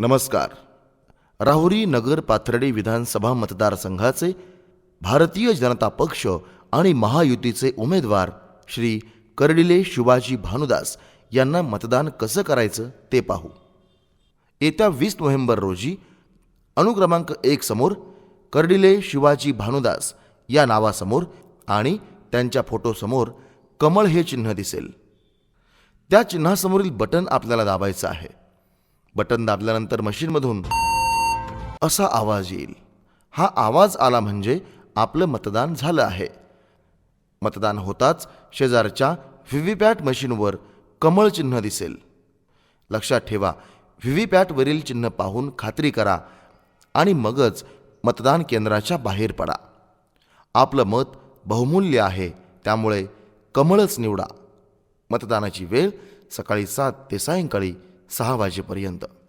नमस्कार. राहुरी नगर पाथर्डी विधानसभा मतदारसंघाचे भारतीय जनता पक्ष आणि महायुतीचे उमेदवार श्री कर्डिले शिवाजी भानुदास यांना मतदान कसं करायचं ते पाहू. येत्या वीस नोव्हेंबर रोजी अनुक्रमांक एक समोर कर्डिले शिवाजी भानुदास या नावासमोर आणि त्यांच्या फोटोसमोर कमळ हे चिन्ह दिसेल. त्या चिन्हासमोरील बटन आपल्याला दाबायचं आहे. बटन दाबल्यानंतर मशीनमधून असा आवाज येईल. हा आवाज आला म्हणजे आपलं मतदान झालं आहे. मतदान होताच शेजारच्या व्हीव्हीपॅट पॅट मशीनवर कमळ चिन्ह दिसेल. लक्षात ठेवा व्हीव्हीपॅटवरील पॅटवरील चिन्ह पाहून खात्री करा आणि मगच मतदान केंद्राच्या बाहेर पडा. आपलं मत बहुमूल्य आहे त्यामुळे कमळच निवडा. मतदानाची वेळ सकाळी सात ते सायंकाळी सहा वाजेपर्यंत.